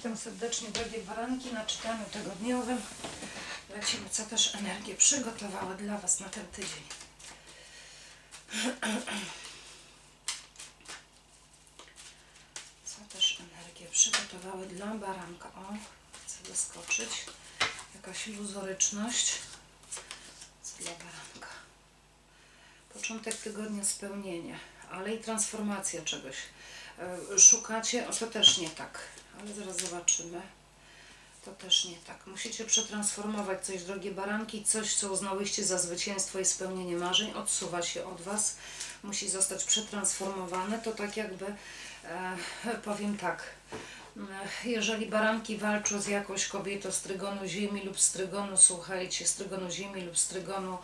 Witam serdecznie, drogie baranki, na czytaniu tygodniowym. Lecimy, co też energię przygotowała dla Was na ten tydzień. Co też energię przygotowały dla baranka. O, chcę doskoczyć. Jakaś iluzoryczność. Co dla baranka. Początek tygodnia spełnienie, ale i transformacja czegoś. E, Szukacie, o to też nie tak, ale zaraz zobaczymy. To też nie tak. Musicie przetransformować coś, drogie baranki, coś, co uznałyście za zwycięstwo i spełnienie marzeń, odsuwa się od Was, musi zostać przetransformowane. To tak jakby, e, powiem tak, e, jeżeli baranki walczą z jakąś kobietą z trygonu ziemi lub z trygonu, słuchajcie, z trygonu ziemi lub z trygonu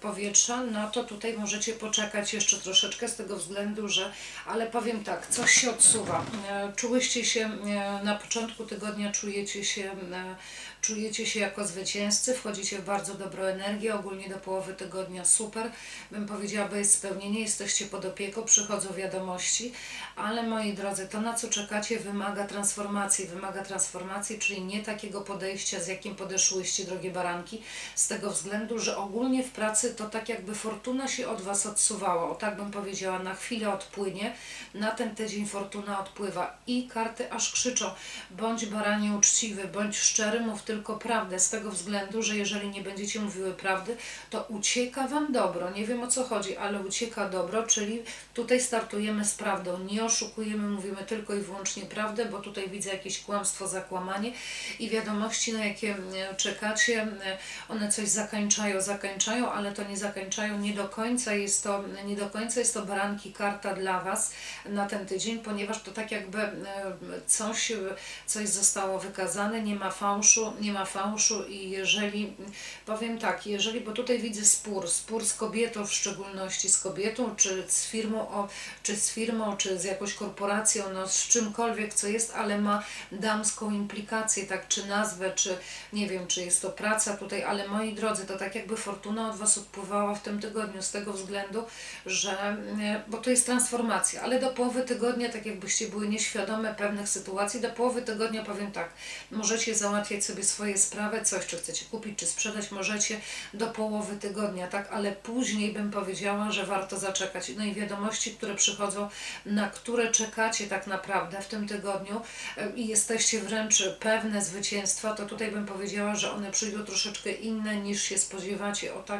powietrza, no to tutaj możecie poczekać jeszcze troszeczkę z tego względu, że, ale powiem tak, coś się odsuwa. E, Czułyście się e, na początku tygodnia, czujecie się, e, czujecie się jako zwycięzcy, wchodzicie w bardzo dobrą energię, ogólnie do połowy tygodnia super, bym powiedziała, bo jest spełnienie, jesteście pod opieką, przychodzą wiadomości, ale moi drodzy, to na co czekacie wymaga transformacji, wymaga transformacji, czyli nie takiego podejścia, z jakim podeszłyście, drogie baranki, z tego względu, że ogólnie w pracy to tak jakby fortuna się od Was odsuwała, o tak bym powiedziała, na chwilę odpłynie, na ten tydzień fortuna odpływa. I karty aż krzyczą, bądź baranie uczciwy, bądź szczery, mów tylko prawdę, z tego względu, że jeżeli nie będziecie mówiły prawdy, to ucieka Wam dobro, nie wiem o co chodzi, ale ucieka dobro, czyli tutaj startujemy z prawdą, nie oszukujemy, mówimy tylko i wyłącznie prawdę, bo tutaj widzę jakieś kłamstwo, zakłamanie i wiadomości, na jakie e, czekacie, e, one coś zakańczają, zakańczają, ale to nie zakańczają nie do końca, jest to, nie do końca jest to baranki karta dla Was na ten tydzień, ponieważ to tak jakby e, coś, coś zostało wykazane, nie ma fałszu, nie ma fałszu i jeżeli, powiem tak, jeżeli, bo tutaj widzę spór, spór z kobietą w szczególności, z kobietą, czy z firmą, o, czy z firmą, czy z jakąś korporacją, no z czymkolwiek, co jest, ale ma damską implikację, tak, czy nazwę, czy nie wiem, czy jest to praca tutaj, ale moi drodzy, to tak jakby fortuna od Was odpływała w tym tygodniu, z tego względu, że, e, bo to jest transformacja, ale do połowy tygodnia, tak jakbyście były nieświadome pewnych sytuacji, do połowy tygodnia powiem tak, możecie załatwiać sobie swoje sprawy, coś, czy chcecie kupić, czy sprzedać, możecie do połowy tygodnia, tak, ale później bym powiedziała, że warto zaczekać. No i wiadomości, które przychodzą, na które czekacie tak naprawdę w tym tygodniu e, i jesteście wręcz pewne zwycięstwa, to tutaj bym powiedziała, że one przyjdą troszeczkę inne niż się spodziewacie. O tak,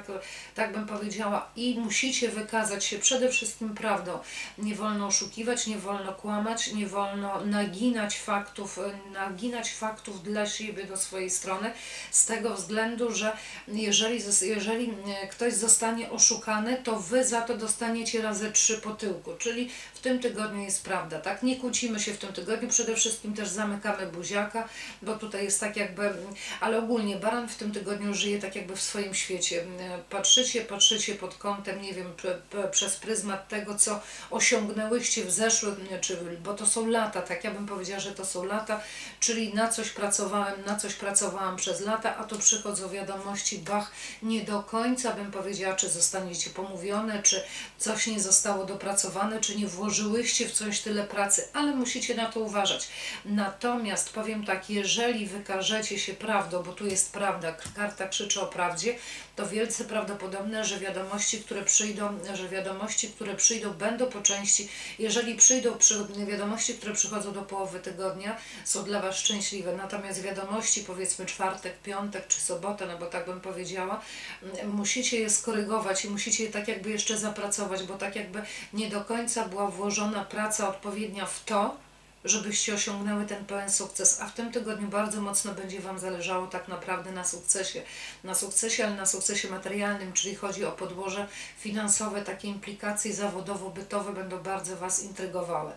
tak bym powiedziała. I musicie wykazać się przede wszystkim prawdą. Nie wolno oszukiwać, nie wolno kłamać, nie wolno naginać faktów, naginać faktów dla siebie, do swojej strony, z tego względu, że jeżeli, jeżeli e, ktoś zostanie oszukany, to wy za to dostaniecie razy trzy po tyłku, czyli w tym tygodniu jest prawda, tak? Nie kłócimy się w tym tygodniu, przede wszystkim też zamykamy buziaka, bo tutaj jest tak jakby, ale ogólnie baran w tym tygodniu żyje tak jakby w swoim świecie. E, Patrzycie, patrzycie pod kątem, nie wiem, prze, prze, przez pryzmat tego, co osiągnęłyście w zeszłym, czy, bo to są lata, tak ja bym powiedziała, że to są lata, czyli na coś pracowałem, na coś pracowałam przez lata, a tu przychodzą wiadomości, bach, nie do końca bym powiedziała, czy zostaniecie pomówione, czy coś nie zostało dopracowane, czy nie włożyłyście w coś tyle pracy, ale musicie na to uważać. Natomiast powiem tak, jeżeli wykażecie się prawdą, bo tu jest prawda, karta krzyczy o prawdzie, to wielce prawdopodobne, że wiadomości, które przyjdą, że wiadomości, które przyjdą, będą po części, jeżeli przyjdą przy, wiadomości, które przychodzą do połowy tygodnia, są dla Was szczęśliwe. Natomiast wiadomości, powiedzmy czwartek, piątek czy sobotę, no bo tak bym powiedziała, m, musicie je skorygować i musicie je tak jakby jeszcze zapracować, bo tak jakby nie do końca była włożona praca odpowiednia w to, żebyście osiągnęły ten pełen sukces, a w tym tygodniu bardzo mocno będzie Wam zależało tak naprawdę na sukcesie, na sukcesie, ale na sukcesie materialnym, czyli chodzi o podłoże finansowe, takie implikacje zawodowo-bytowe będą bardzo Was intrygowały.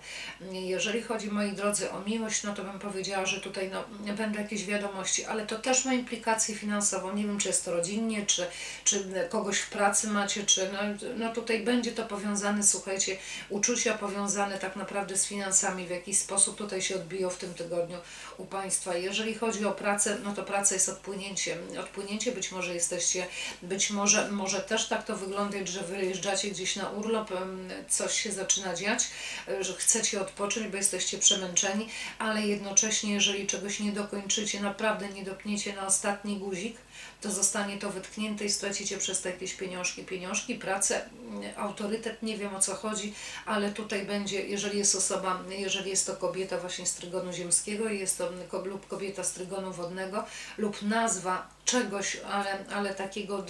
Jeżeli chodzi, moi drodzy, o miłość, no to bym powiedziała, że tutaj no, będą jakieś wiadomości, ale to też ma implikację finansową, nie wiem, czy jest to rodzinnie, czy, czy kogoś w pracy macie, czy no, no tutaj będzie to powiązane, słuchajcie, uczucia powiązane tak naprawdę z finansami w jakiś sposób, sposób tutaj się odbiją w tym tygodniu u Państwa. Jeżeli chodzi o pracę, no to praca jest odpłynięcie. Odpłynięcie, być może jesteście, być może, może też tak to wyglądać, że wyjeżdżacie gdzieś na urlop, coś się zaczyna dziać, e, że chcecie odpocząć, bo jesteście przemęczeni, ale jednocześnie, jeżeli czegoś nie dokończycie, naprawdę nie dopniecie na ostatni guzik, to zostanie to wytknięte i stracicie przez to jakieś pieniążki, pieniążki, pracę, autorytet, nie wiem o co chodzi, ale tutaj będzie, jeżeli jest osoba, jeżeli jest to kobieta właśnie z trygonu ziemskiego i jest to lub kobieta z trygonu wodnego lub nazwa czegoś, ale, ale takiego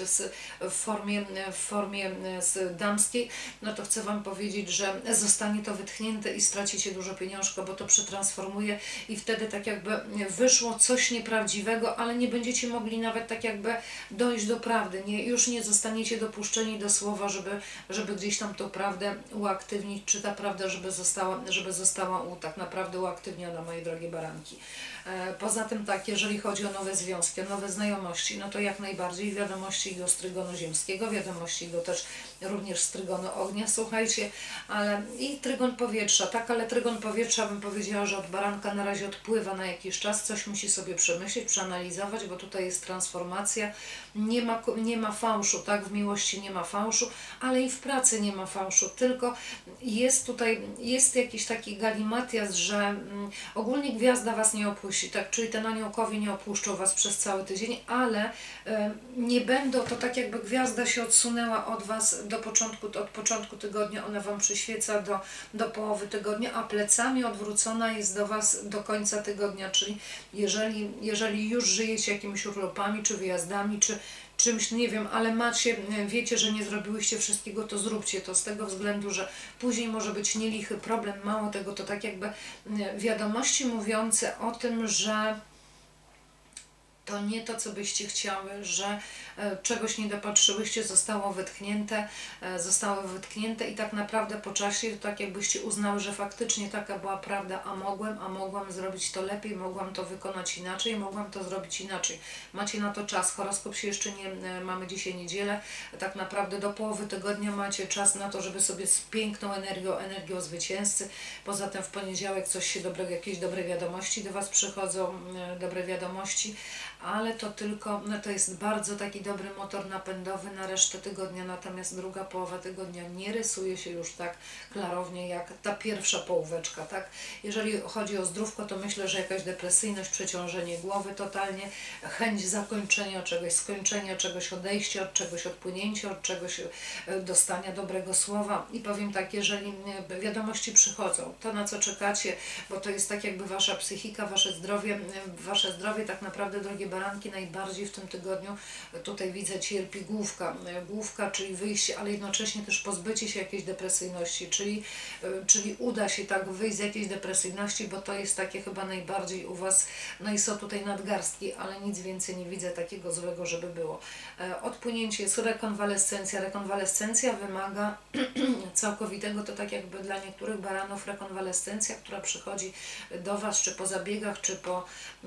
w formie, w formie z damskiej, no to chcę Wam powiedzieć, że zostanie to wytchnięte i stracicie dużo pieniążka, bo to przetransformuje i wtedy tak jakby wyszło coś nieprawdziwego, ale nie będziecie mogli nawet tak jakby dojść do prawdy, nie, już nie zostaniecie dopuszczeni do słowa, żeby, żeby gdzieś tam tą prawdę uaktywnić, czy ta prawda, żeby została, żeby została u, tak naprawdę uaktywniona, moje drogie baranki. E, Poza tym tak, jeżeli chodzi o nowe związki, o nowe znajomości, no to jak najbardziej wiadomości idą z trygonu ziemskiego, wiadomości idą też również z trygonu ognia, słuchajcie, ale i trygon powietrza, tak, ale trygon powietrza bym powiedziała, że od baranka na razie odpływa na jakiś czas, coś musi sobie przemyśleć, przeanalizować, bo tutaj jest transformacja, nie ma, nie ma fałszu, tak, w miłości nie ma fałszu, ale i w pracy nie ma fałszu, tylko jest tutaj, jest jakiś taki galimatias, że mm, ogólnie gwiazda Was nie opuści, tak, czyli ten aniołkowie nie opuszczą Was przez cały tydzień, ale nie będą, to tak jakby gwiazda się odsunęła od Was do początku, od początku tygodnia, ona Wam przyświeca do, do połowy tygodnia, a plecami odwrócona jest do Was do końca tygodnia, czyli jeżeli, jeżeli już żyjecie jakimiś urlopami, czy wyjazdami, czy czymś, nie wiem, ale macie, wiecie, że nie zrobiłyście wszystkiego, to zróbcie to z tego względu, że później może być nielichy problem, mało tego, to tak jakby wiadomości mówiące o tym, że to nie to, co byście chciały, że e, czegoś nie dopatrzyłyście, zostało wytknięte, e, zostało wytknięte i tak naprawdę po czasie to tak jakbyście uznały, że faktycznie taka była prawda, a mogłem, a mogłam zrobić to lepiej, mogłam to wykonać inaczej, mogłam to zrobić inaczej. Macie na to czas, horoskop się jeszcze nie, e, mamy dzisiaj niedzielę, tak naprawdę do połowy tygodnia macie czas na to, żeby sobie z piękną energią, energią zwycięzcy, poza tym w poniedziałek coś się dobrego, jakieś dobre wiadomości do Was przychodzą, e, dobre wiadomości, ale to tylko, no to jest bardzo taki dobry motor napędowy na resztę tygodnia, natomiast druga połowa tygodnia nie rysuje się już tak klarownie jak ta pierwsza połóweczka, tak? Jeżeli chodzi o zdrówko, to myślę, że jakaś depresyjność, przeciążenie głowy totalnie, chęć zakończenia czegoś, skończenia czegoś, odejścia od czegoś, odpłynięcia od czegoś, e, dostania dobrego słowa i powiem tak, jeżeli e, wiadomości przychodzą, to na co czekacie, bo to jest tak jakby wasza psychika, wasze zdrowie, e, wasze zdrowie tak naprawdę, drogie baranki, najbardziej w tym tygodniu tutaj widzę cierpi główka, główka, czyli wyjście, ale jednocześnie też pozbycie się jakiejś depresyjności, czyli, e, czyli uda się tak wyjść z jakiejś depresyjności, bo to jest takie chyba najbardziej u Was, no i są tutaj nadgarstki, ale nic więcej nie widzę takiego złego, żeby było. E, Odpłynięcie jest rekonwalescencja. Rekonwalescencja wymaga całkowitego, to tak jakby dla niektórych baranów rekonwalescencja, która przychodzi do Was, czy po zabiegach, czy po,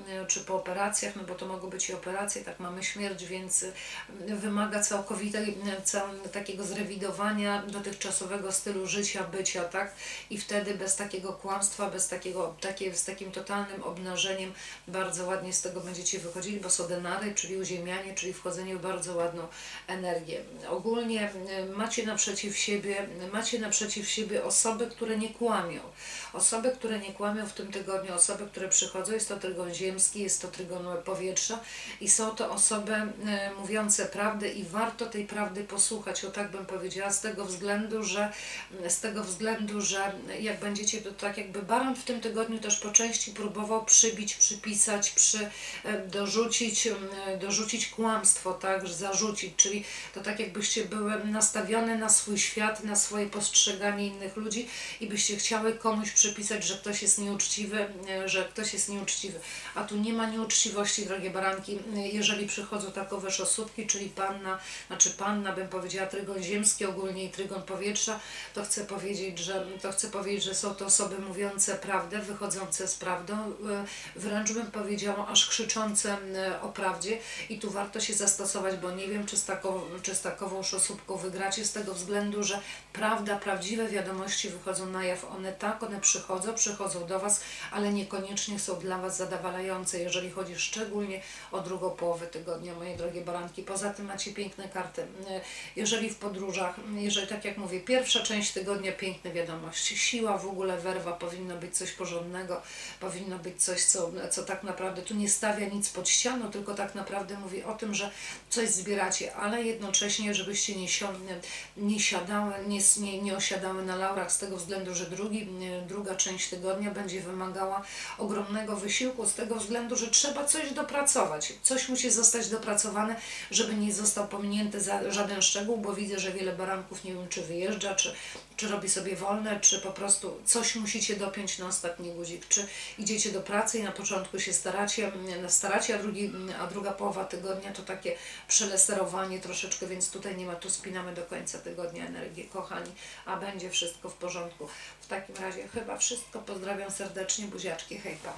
e, czy po operacjach, no bo to mogą być i operacje, tak mamy śmierć, więc e, wymaga całkowitej, cał, takiego zrewidowania dotychczasowego stylu życia, bycia, tak? I wtedy bez takiego kłamstwa, bez takiego, takie, z takim totalnym obnażeniem bardzo ładnie z tego będziecie wychodzili, bo są denary, czyli uziemianie, czyli wchodzenie w bardzo ładną energię. Ogólnie e, macie naprzeciw siebie, macie naprzeciw siebie osoby, które nie kłamią. Osoby, które nie kłamią w tym tygodniu, osoby, które przychodzą, jest to trygon ziemski, jest to trygon i są to osoby e, mówiące prawdę i warto tej prawdy posłuchać, o tak bym powiedziała, z tego względu, że z tego względu, że jak będziecie, to tak jakby baran w tym tygodniu też po części próbował przybić, przypisać, przy, e, dorzucić, m, dorzucić kłamstwo, tak, zarzucić, czyli to tak jakbyście były nastawione na swój świat, na swoje postrzeganie innych ludzi i byście chciały komuś przypisać, że ktoś jest nieuczciwy, e, że ktoś jest nieuczciwy. A tu nie ma nieuczciwości, drogie baranki, jeżeli przychodzą takowe osóbki, czyli panna, znaczy panna, bym powiedziała, trygon ziemski, ogólnie i trygon powietrza, to chcę powiedzieć, że to chcę powiedzieć, że są to osoby mówiące prawdę, wychodzące z prawdą, e, wręcz bym powiedziała, aż krzyczące o prawdzie i tu warto się zastosować, bo nie wiem, czy z, taką, czy z takową osóbką wygracie, z tego względu, że prawda, prawdziwe wiadomości wychodzą na jaw, one tak, one przychodzą, przychodzą do Was, ale niekoniecznie są dla Was zadowalające, jeżeli chodzi szczególnie o drugą połowę tygodnia, moje drogie baranki. Poza tym macie piękne karty. E, Jeżeli w podróżach, jeżeli tak jak mówię, pierwsza część tygodnia piękne wiadomości, siła w ogóle, werwa, powinno być coś porządnego, powinno być coś, co, co tak naprawdę tu nie stawia nic pod ścianą, tylko tak naprawdę mówi o tym, że coś zbieracie, ale jednocześnie, żebyście nie, sio- nie siadały, nie, nie, nie osiadały na laurach z tego względu, że drugi, e, druga część tygodnia będzie wymagała ogromnego wysiłku, z tego względu, że trzeba coś dopracować. Coś musi zostać dopracowane, żeby nie został pominięty za, żaden szczegół, bo widzę, że wiele baranków nie wiem, czy wyjeżdża, czy, czy robi sobie wolne, czy po prostu coś musicie dopiąć na ostatni guzik, czy idziecie do pracy i na początku się staracie, mm, staracie a, drugi, a druga połowa tygodnia to takie przeleserowanie troszeczkę, więc tutaj nie ma, tu spinamy do końca tygodnia energię, kochani, a będzie wszystko w porządku. W takim razie chyba wszystko, pozdrawiam serdecznie, buziaczki, hejpa.